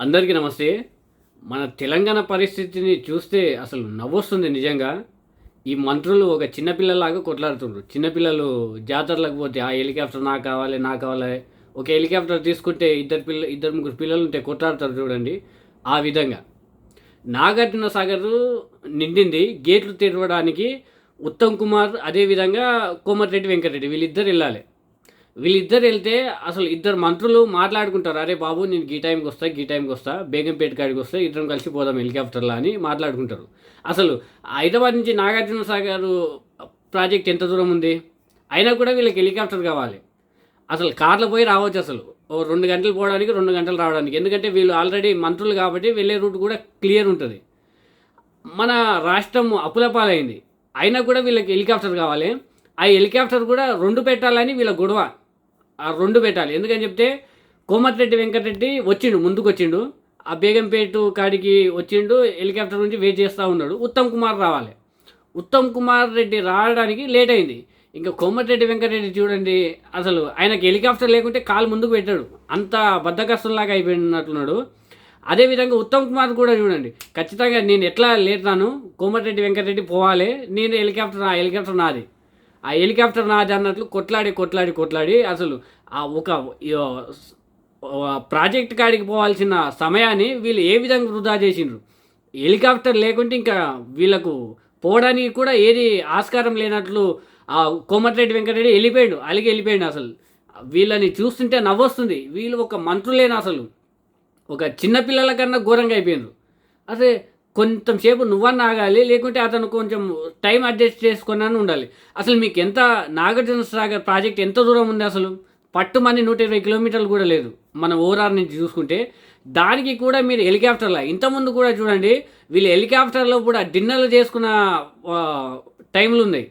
అందరికీ నమస్తే. మన తెలంగాణ పరిస్థితిని చూస్తే అసలు నవ్వొస్తుంది నిజంగా. ఈ మంత్రులు ఒక చిన్నపిల్లలాగా కొట్లాడుతుండ్రు. చిన్నపిల్లలు జాతరలకు పోతే ఆ హెలికాప్టర్ నాకు కావాలి నాకు కావాలి. ఒక హెలికాప్టర్ తీసుకుంటే ఇద్దరు పిల్ల ఇద్దరు ముగ్గురు పిల్లలు ఉంటే కొట్లాడతారు చూడండి. ఆ విధంగా. నాగార్జున సాగర్ నిండింది. గేట్లు తెరవడానికి ఉత్తమ్ కుమార్ అదేవిధంగా కోమటిరెడ్డి వెంకటరెడ్డి వీళ్ళిద్దరు వెళ్ళాలి. వీళ్ళిద్దరు వెళ్తే అసలు ఇద్దరు మంత్రులు మాట్లాడుకుంటారు. అరే బాబు నేను గీ టైంకి వస్తా గీ టైంకి వస్తా బేగంపేట కాడికి వస్తే ఇద్దరం కలిసి పోదాం హెలికాప్టర్లో అని మాట్లాడుకుంటారు. అసలు హైదరాబాద్ నుంచి నాగార్జున సాగర్ ప్రాజెక్ట్ ఎంత దూరం ఉంది? అయినా కూడా వీళ్ళకి హెలికాప్టర్ కావాలి. అసలు కార్లో పోయి రావచ్చు అసలు. ఓ రెండు గంటలు పోవడానికి రెండు గంటలు రావడానికి. ఎందుకంటే వీళ్ళు ఆల్రెడీ మంత్రులు కాబట్టి వెళ్ళే రూట్ కూడా క్లియర్ ఉంటుంది. మన రాష్ట్రం అప్పులపాలైంది అయినా కూడా వీళ్ళకి హెలికాప్టర్ కావాలి. ఆ హెలికాప్టర్ కూడా రెండు పెట్టాలని వీళ్ళ గొడవ. ఆ రెండు పెట్టాలి. ఎందుకని చెప్తే కోమటిరెడ్డి వెంకటరెడ్డి వచ్చిండు ముందుకు వచ్చిండు ఆ బేగంపేట కాడికి వచ్చిండు హెలికాప్టర్ నుంచి వెయిట్ చేస్తూ ఉన్నాడు. ఉత్తమ్ కుమార్ రావాలి. ఉత్తమ్ కుమార్ రెడ్డి రావడానికి లేట్ అయింది. ఇంకా కోమటిరెడ్డి వెంకటరెడ్డి చూడండి అసలు ఆయనకి హెలికాప్టర్ లేకుంటే కాలు ముందుకు పెట్టాడు. అంత బద్దకస్తులాగా అయిపోయినట్లున్నాడు అదేవిధంగా ఉత్తమ్ కుమార్ కూడా చూడండి ఖచ్చితంగా నేను ఎట్లా లేతాను కోమటిరెడ్డి వెంకటరెడ్డి పోవాలి నేను హెలికాప్టర్ నా హెలికాప్టర్ నాది. ఆ హెలికాప్టర్ నాది అన్నట్లు కొట్లాడి కొట్లాడి కొట్లాడి అసలు ఆ ఒక ప్రాజెక్ట్ కాడికి పోవాల్సిన సమయాన్ని వీళ్ళు ఏ విధంగా వృధా చేసిండ్రు? హెలికాప్టర్ లేకుంటే ఇంకా వీళ్ళకు పోవడానికి కూడా ఏది ఆస్కారం లేనట్లు ఆ కోమటిరెడ్డి వెంకటరెడ్డి వెళ్ళిపోయాడు అలిగి వెళ్ళిపోయాడు అసలు. వీళ్ళని చూస్తుంటే నవ్వొస్తుంది. వీళ్ళు ఒక మంత్రులేనా అసలు? ఒక చిన్నపిల్లల కన్నా ఘోరంగా అయిపోయినారు అదే కొంచెంసేపు నువ్వన్నా ఆగాలి లేకుంటే అతను కొంచెం టైం అడ్జస్ట్ చేసుకున్నాను ఉండాలి. అసలు మీకు ఎంత నాగార్జున సాగర్ ప్రాజెక్ట్ ఎంత దూరం ఉంది అసలు? పట్టు మంది నూట ఇరవై కిలోమీటర్లు కూడా లేదు. మన ఓరార్ నుంచి చూసుకుంటే దానికి కూడా మీరు హెలికాప్టర్లా ఇంతకుముందు కూడా చూడండి వీళ్ళు హెలికాప్టర్లో కూడా డిన్నర్లు చేసుకున్న టైంలు ఉన్నాయి.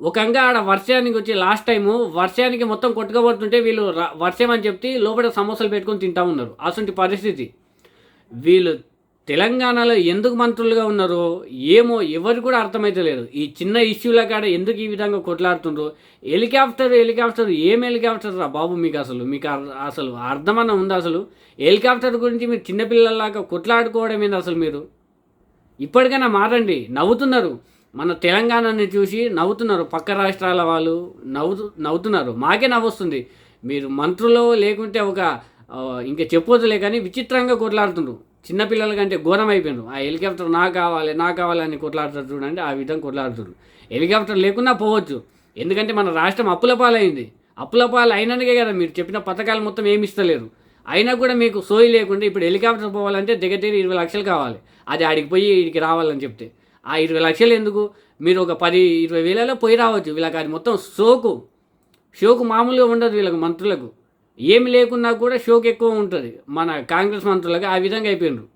ఒకంగా ఆడ వర్షానికి వచ్చి లాస్ట్ టైము వర్షానికి మొత్తం కొట్టుకోబడుతుంటే వీళ్ళు వర్షం అని చెప్తే లోపల సమోసాలు పెట్టుకొని తింటా ఉన్నారు. అటువంటి పరిస్థితి. వీళ్ళు తెలంగాణలో ఎందుకు మంత్రులుగా ఉన్నారో ఏమో ఎవరు కూడా అర్థమైతలేదు ఈ చిన్న ఇష్యూల కాడ ఎందుకు ఈ విధంగా కొట్లాడుతుండ్రో? హెలికాప్టర్ హెలికాప్టర్ ఏం హెలికాప్టర్ రా బాబు మీకు అసలు? మీకు అర్- అసలు అర్థమన్న ఉందా అసలు? హెలికాప్టర్ గురించి మీరు చిన్నపిల్లలాగా కొట్లాడుకోవడం ఏంది అసలు మీరు? ఇప్పటికైనా మారండి. నవ్వుతున్నారు. మన తెలంగాణని చూసి నవ్వుతున్నారు. పక్క రాష్ట్రాల వాళ్ళు నవ్వుతు నవ్వుతున్నారు. మాకే నవ్వొస్తుంది. మీరు మంత్రులు లేకుంటే ఒక ఇంకా చెప్పొద్దులే కానీ విచిత్రంగా కొట్లాడుతుండ్రు. చిన్నపిల్లల కంటే ఘోరం అయిపోయినారు ఆ హెలికాప్టర్ నాకు కావాలి నాకు కావాలని కొట్లాడుతారు చూడండి ఆ విధంగా కొట్లాడుతున్నారు. హెలికాప్టర్ లేకున్నా పోవచ్చు. ఎందుకంటే మన రాష్ట్రం అప్పుల పాలైంది. అప్పుల పాలు అయినందుకే కదా మీరు చెప్పిన పథకాలు మొత్తం ఏమి ఇస్తలేరు. అయినా కూడా మీకు సోయి లేకుండా ఇప్పుడు హెలికాప్టర్ పోవాలంటే దగ్గర ఇరవై లక్షలు కావాలి. అది ఆడికి పోయి ఇడికి రావాలని చెప్తే. ఆ ఇరవై లక్షలు ఎందుకు? మీరు ఒక పది ఇరవై వేలలో పోయి రావచ్చు. వీళ్ళకి అది మొత్తం షోకు. షోకు మామూలుగా ఉండదు వీళ్ళకి మంత్రులకు. ఏమి లేకున్నా కూడా షోకు ఎక్కువ ఉంటుంది. మన కాంగ్రెస్ మంత్రులకి ఆ విధంగా అయిపోయినారు.